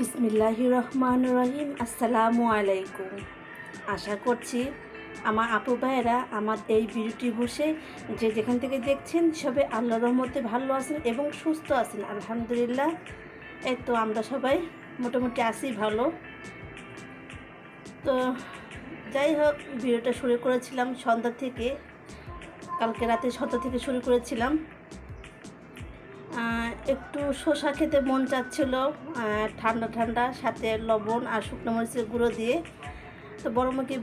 বিসমিল্লাহ রহমান রহিম, আসসালামু আলাইকুম। আশা করছি আমার আপু ভাইয়েরা আমার এই ভিডিওটি বসে যে যেখান থেকে দেখছেন সবাই আল্লাহ রহমতে ভালো আছেন এবং সুস্থ আছেন, আলহামদুলিল্লাহ। এই তো আমরা সবাই মোটামুটি আছি ভালো। তো যাই হোক, ভিডিওটা শুরু করেছিলাম সন্ধ্যা থেকে, কালকে রাতে সন্ধ্যা থেকে শুরু করেছিলাম। একটু শসা খেতে মন চাচ্ছিল ঠান্ডা ঠান্ডা, সাথে লবণ আর শুকনো মরিচের গুঁড়ো দিয়ে। তো বড় মাকে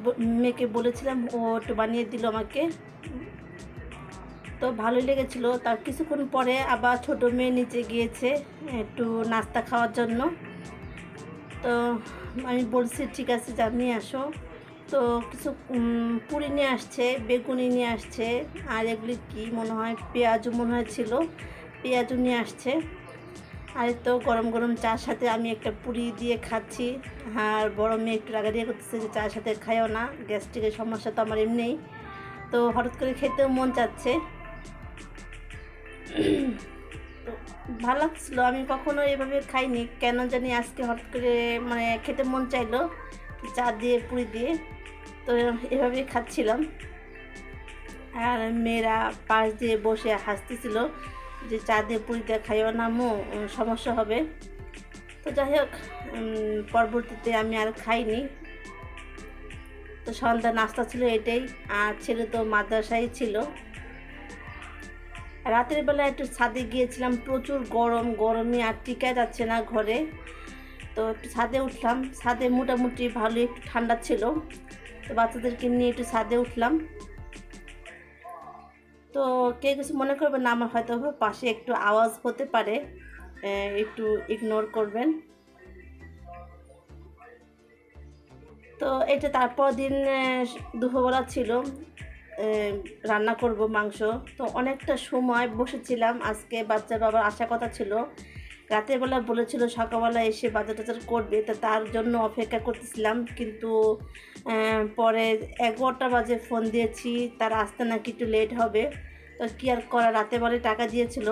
মেয়েকে বলেছিলাম, ও একটু বানিয়ে দিল আমাকে। তো ভালোই লেগেছিল। তার কিছুক্ষণ পরে আবার ছোট মেয়ে নিচে গিয়েছে, একটু নাস্তা খাওয়ার জন্য। তো আমি বলছি, ঠিক আছে, যা, নিয়ে আসো। তো কিছু পুরি নিয়ে আসছে, বেগুনি নিয়ে আসছে, আর এগুলি কি মনে হয়, পেঁয়াজও মনে হয় ছিল। পেঁয়াজও নিয়ে আসছে। আর তো গরম গরম চার সাথে আমি একটা পুরি দিয়ে খাচ্ছি। আর বড় মেয়ে একটু রাগারিয়া করতেছে যে চার সাথে খাইও না, গ্যাস্ট্রিকের সমস্যা তো আমার এমনিই। তো হঠাৎ করে খেতেও মন চাচ্ছে। তো ভালো লাগছিল, আমি কখনো এভাবে খাইনি। কেন জানি আজকে হঠাৎ করে মানে খেতে মন চাইলো চা দিয়ে, পুরি দিয়ে। তো এভাবেই খাচ্ছিলাম। আর মেয়েরা পাশ দিয়ে বসে হাসতেছিল। যে চা দিয়ে পুরি দিয়ে খাইও না মো সমস্যা হবে। তো যাই হোক পরবর্তীতে আমি আর খাইনি। তো সন্ধ্যা নাস্তা ছিল এটাই, আর ছেলে তো মাদ্রাসায় ছিল। রাতের বেলা একটু ছাদে গিয়েছিলাম, প্রচুর গরম, গরমে আর টিকা যাচ্ছে না ঘরে। তো একটু ছাদে উঠলাম, ছাদে মোটামুটি ভালো একটু ঠান্ডা ছিল। তো বাচ্চাদেরকে নিয়ে একটু ছাদে উঠলাম। তো কে কিছু মনে করবেন না, আমার হয়তো পাশে একটু আওয়াজ হতে পারে। একটু ইগনোর করবেন। তো এটা তারপর দিন দুপুরবেলা ছিল। রান্না করব মাংস। তো অনেকটা সময় বসেছিলাম। আজকে বাচ্চার বাবার আসার কথা ছিল। রাতের বেলা বলেছিল সকালবেলা এসে বাজার টাজার করবে, তো তার জন্য অপেক্ষা করতেছিলাম। কিন্তু পরে এগারোটা বাজে ফোন দিয়েছি। তার আসতে নাকি একটু লেট হবে। তো কি আর করা রাতে বেলা টাকা দিয়েছিল।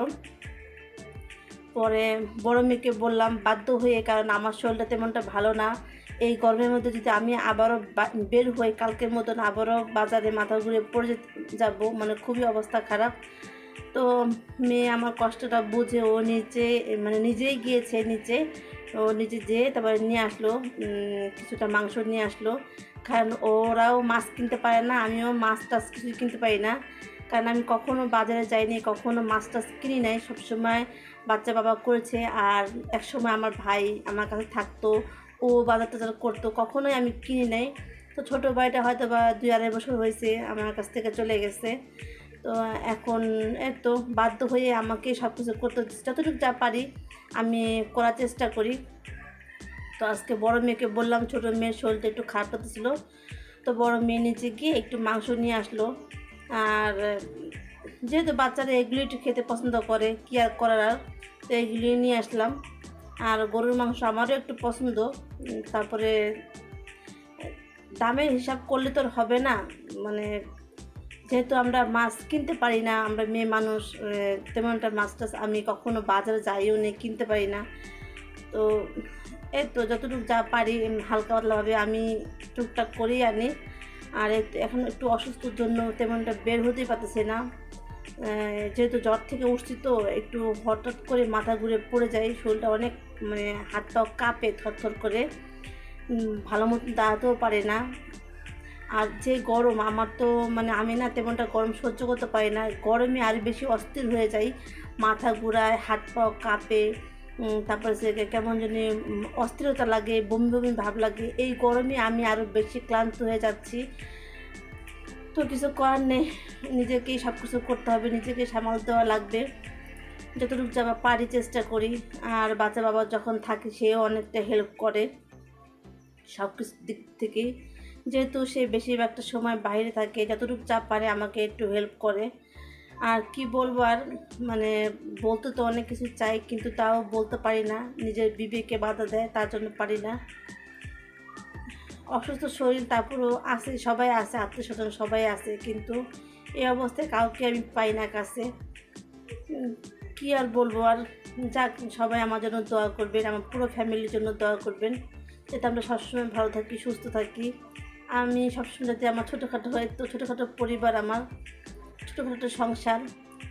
পরে বড় মেয়েকে বললাম, বাধ্য হয়ে, কারণ আমার শরীরটা তেমনটা ভালো না। এই গরমের মধ্যে যদি আমি আবারও বের হই, কালকের মতন আবারও বাজারে মাথা ঘুরে পড়ে যাব মানে খুবই অবস্থা খারাপ। তো মেয়ে আমার কষ্টটা বুঝে, ও নিচে মানে নিজেই গিয়েছে নিচে। ও নিজে যেয়ে তারপরে নিয়ে আসলো কিছুটা মাংস নিয়ে আসলো। কারণ ওরাও মাছ কিনতে পারে না, আমিও মাছ টাছ কিছুই কিনতে পারি না। কারণ আমি কখনো বাজারে যাইনি, কখনো মাছ টাছ কিনি নাই। সবসময় বাচ্চা বাবা করেছে আর একসময় আমার ভাই আমার কাছে থাকতো, ও বাজার টাজার করতো, কখনোই আমি কিনি নাই। তো ছোটো ভাইটা হয়তো বা দুই আড়াই বছর হয়েছে, আমার কাছ থেকে চলে গেছে। তো এখন তো বাধ্য হয়ে আমাকে সব কিছু করতে। যতটুকু যা পারি আমি করার চেষ্টা করি। তো আজকে বড় মেয়েকে বললাম, ছোটো মেয়ের শরীরটা একটু খারাপ হতেছিল তো বড় মেয়ে নিচে গিয়ে একটু মাংস নিয়ে আসলো। আর যেহেতু বাচ্চারা এগুলি একটু খেতে পছন্দ করে কি আর করার আর? তো এগুলি নিয়ে আসলাম। আর গরুর মাংস আমারও একটু পছন্দ। তারপরে দামের হিসাব করলে তো হবে না। মানে যেহেতু আমরা মাছ কিনতে পারি না আমরা মেয়ে মানুষ আহ, তেমন একটা মাছ টাছ আমি কখনো বাজারে যাইও নেই কিনতে পারি না। তো এই তো যতটুকু যা পারি হালকা পাতলাভাবে আমি টুকটাক করেই আনি। আর এখন একটু অসুস্থর জন্য তেমনটা বের হতেই পারতেছে না। যেহেতু জ্বর থেকে উঠছি তো একটু হঠাৎ করে মাথা ঘুরে পড়ে যায় শরীরটা অনেক মানে হাত কাঁপে থরথর করে। ভালো মতন দাঁড়াতেও পারে না। আর যে গরম, আমার তো মানে আমি না তেমনটা গরম সহ্য করতে পারি না। গরমে আর বেশি অস্থির হয়ে যাই, মাথা ঘুরায়, হাত পাও কাঁপে। তারপরে সে কেমন জানি অস্থিরতা লাগে বমি বমি ভাব লাগে, এই গরমে আমি আরও বেশি ক্লান্ত হয়ে যাচ্ছি। তো কিছু করার নেই, নিজেকেই সব কিছু করতে হবে, নিজেকে সামাল দেওয়া লাগবে। যতটুকু যাবা পারি চেষ্টা করি, আর বাচ্চা বাবা যখন থাকে সেও অনেকটা হেল্প করে সব কিছু দিক থেকেই যেহেতু সে বেশিরভাগটা সময় বাইরে থাকে, যতটুকু চাপ পারে আমাকে একটু হেল্প করে। আর কি বলব আর মানে বলতে তো অনেক কিছু চাই, কিন্তু তাও বলতে পারি না। নিজের বিবেকে বাধা দেয়, তার জন্য পারি না। অসুস্থ শরীর, তারপরেও আছে, সবাই আছে আত্মীয় স্বজন সবাই আছে, কিন্তু এই অবস্থায় কাউকে আমি পাই না কাছে। কি আর বলব আর, যাক, সবাই আমার জন্য দোয়া করবেন, আমার পুরো ফ্যামিলির জন্য দোয়া করবেন, যাতে আমরা সবসময় ভালো থাকি, সুস্থ থাকি। আমি সবসময় যাতে আমার ছোটোখাটো হয়তো ছোটোখাটো পরিবার আমার ছোটোখাটো সংসার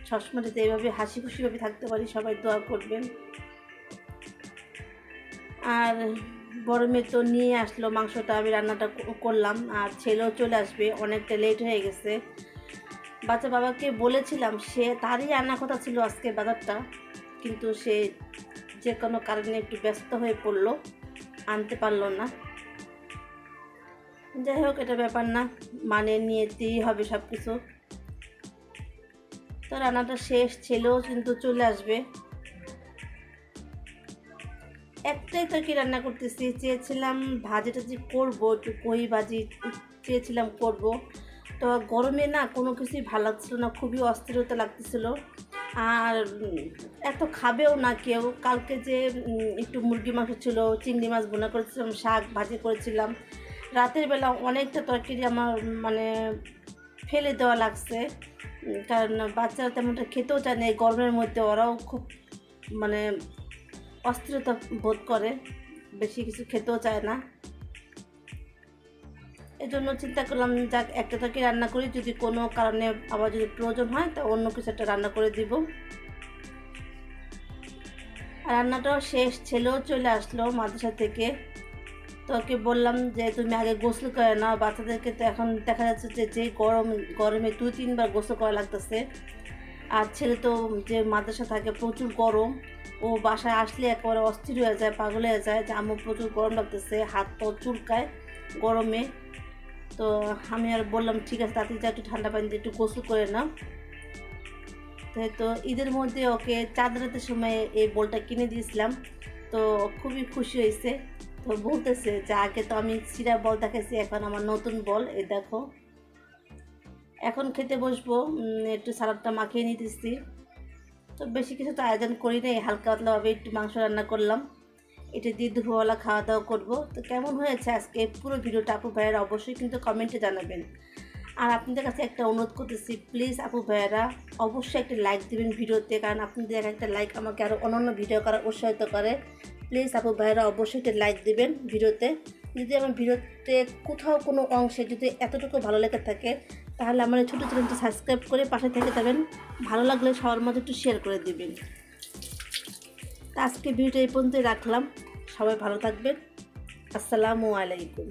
সবসময় যাতে এইভাবে হাসি খুশিভাবে থাকতে পারি, সবাই দোয়া করবেন। আর বড় মেয়ে তো নিয়ে আসলো, মাংসটা আমি রান্নাটা করলাম, আর ছেলেও চলে আসবে, অনেকটা লেট হয়ে গেছে। বাচ্চা বাবাকে বলেছিলাম, সে তারই আনার কথা ছিল আজকে বাজারটা, কিন্তু সে যে কোনো কারণে একটু ব্যস্ত হয়ে পড়ল, আনতে পারল না। যাই হোক, এটা ব্যাপার না মানে নিয়েতেই হবে সব কিছু তো রান্নাটা শেষ, ছেলেও কিন্তু চলে আসবে। একটাই তরকারি রান্না করতেছি, চেয়েছিলাম ভাজিটা যে করব, একটু কই ভাজি চেয়েছিলাম করব। তো গরমে না কোনো কিছুই ভালো লাগছিল না, খুবই অস্থিরতা লাগতেছিল। আর এত খাবেও না কেউ। কালকে যে একটু মুরগি মাংস ছিল, চিংড়ি মাছ বোনা করেছিলাম, শাক ভাজি করেছিলাম। রাতের বেলা অনেকটা তরকারি আমার মানে ফেলে দেওয়া লাগছে। কারণ বাচ্চারা তেমনটা খেতেও চায় না, এই গরমের মধ্যে ওরাও খুব মানে অস্থিরতা বোধ করে, বেশি কিছু খেতেও চায় না। এই জন্য চিন্তা করলাম, যাক, একটা তরকারি রান্না করি, যদি কোনো কারণে আবার যদি প্রয়োজন হয়, তা অন্য কিছু একটা রান্না করে দিব। রান্নাটাও শেষ, ছেলেও চলে আসলো মাদ্রাসা থেকে। তো ওকে বললাম যে, তুমি আগে গোসল করে নাও, বাচ্চাদেরকে তো এখন দেখা যাচ্ছে যে যে গরম, গরমে দুই, তিনবার গোসল করা লাগতেছে। আর ছেলে তো যে মাদ্রাসা থাকে প্রচুর গরম, ও বাসায় আসলে একেবারে অস্থির হয়ে যায়, পাগল হয়ে যায় যে আমার প্রচুর গরম লাগতেছে, হাত পা চুলকায় গরমে। তো আমি আর বললাম, ঠিক আছে তাতে যা, একটু ঠান্ডা পানিতে একটু গোসল করে নাও। তো ঈদের মধ্যে ওকে চাঁদ রাতের সময় এই বলটা কিনে দিয়েছিলাম, তো খুবই খুশি হয়েছে। তো বলতেছে যে, আগে তো আমি সিরা বল দেখাইছি, এখন আমার নতুন বল। এ দেখো। এখন খেতে বসবো একটু সালাদটা মাখিয়ে নিতেছি। তো বেশি কিছু তো আয়োজন করি নাই, হালকা পাতলাভাবে একটু মাংস রান্না করলাম। এটা দিয়ে দুপুরবেলা খাওয়া দাওয়া করব। তো কেমন হয়েছে আজকে? পুরো ভিডিওটা আপু ভাইয়েরা অবশ্যই কিন্তু কমেন্টে জানাবেন। আর আপনাদের কাছে একটা অনুরোধ করতেছি, প্লিজ আপু ভাইয়েরা অবশ্যই একটা লাইক দিবেন ভিডিওতে, কারণ আপনাদের একটা লাইক আমাকে আরও অন্যান্য ভিডিও করা উৎসাহিত করে। প্লিজ আপু ভাইরা অবশ্যই একটা লাইক দিবেন ভিডিওতে। যদি আমার ভিডিওতে কোথাও কোনো অংশে যদি এতটুকু ভালো লেগে থাকে, তাহলে আমার ছোট চ্যানেলটি সাবস্ক্রাইব করে পাশে থেকে যাবেন। ভালো লাগলে সবার মধ্যে একটু শেয়ার করে দিবেন। তা আজকে ভিডিওটা এই পর্যন্তই রাখলাম। সবাই ভালো থাকবেন। আসসালামু আলাইকুম।